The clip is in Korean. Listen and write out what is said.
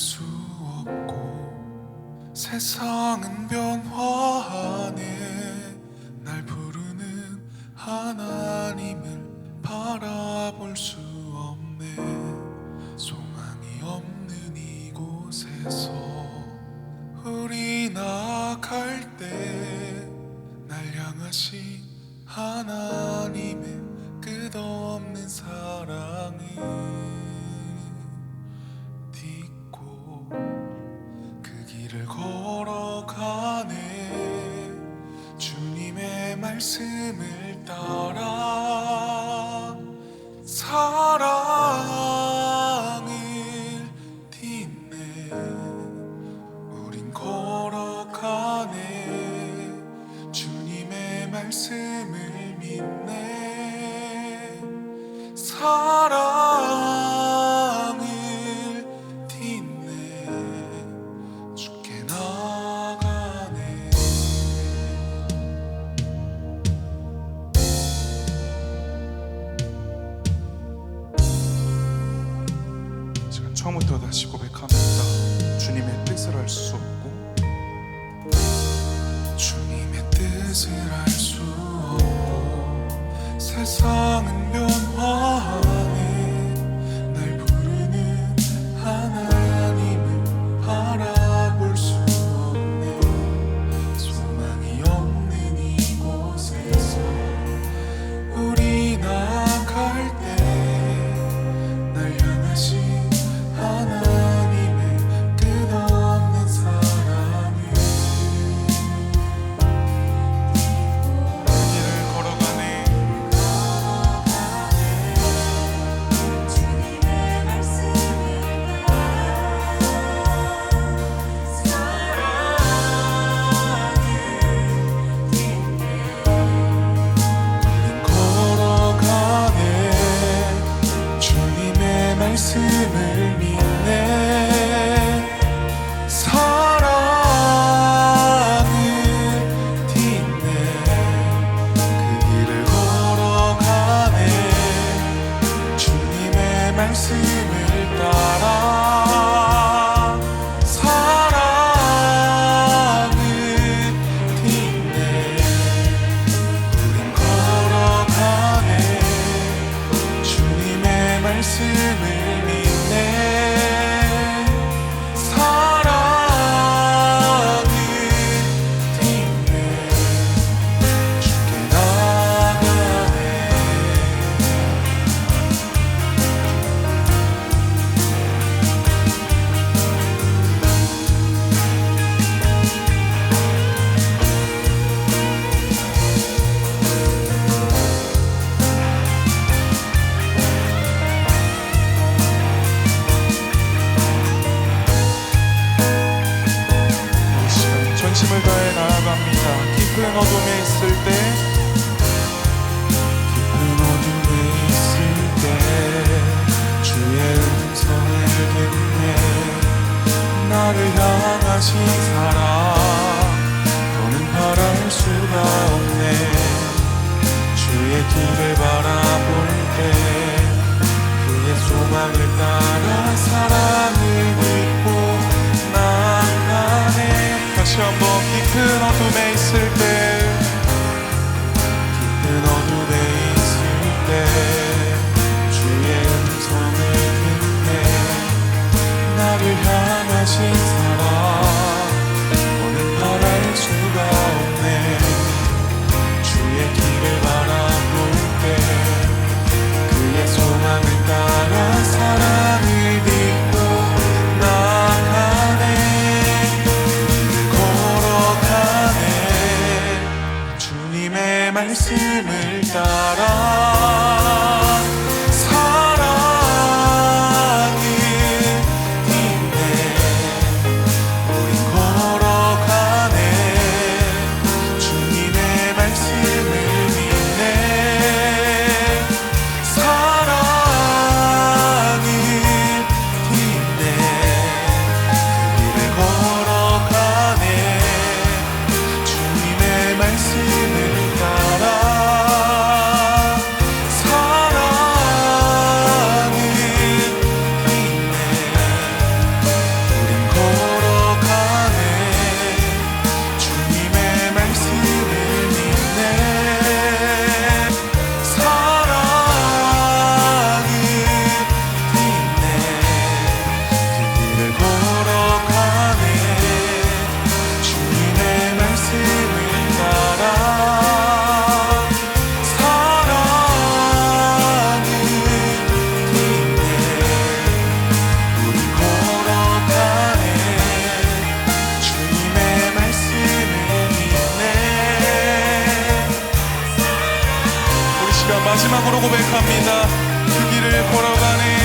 수 없고 세상은 변화하네. 날 부르는 하나님을 바라볼 수 없네. 소망이 없는 이곳에서 우리 나갈 때 날 향하신 하나님의 주 처음부터 다시 고백합니다. 주님의 뜻을 알 수 없고 주님의 뜻을 알 수 없고 세상은 변 힘을 더해 나아갑니다. 깊은 어둠에 있을 때, 깊은 어둠에 있을 때, 주의 음성을 듣네. 나를 향하신 사랑, 더는 바랄 수가 없네. 주의 길을 바라볼 때, 그의 소망을 따라 살아. 말씀을 따라. 고백합니다. 그 길을 걸어가네.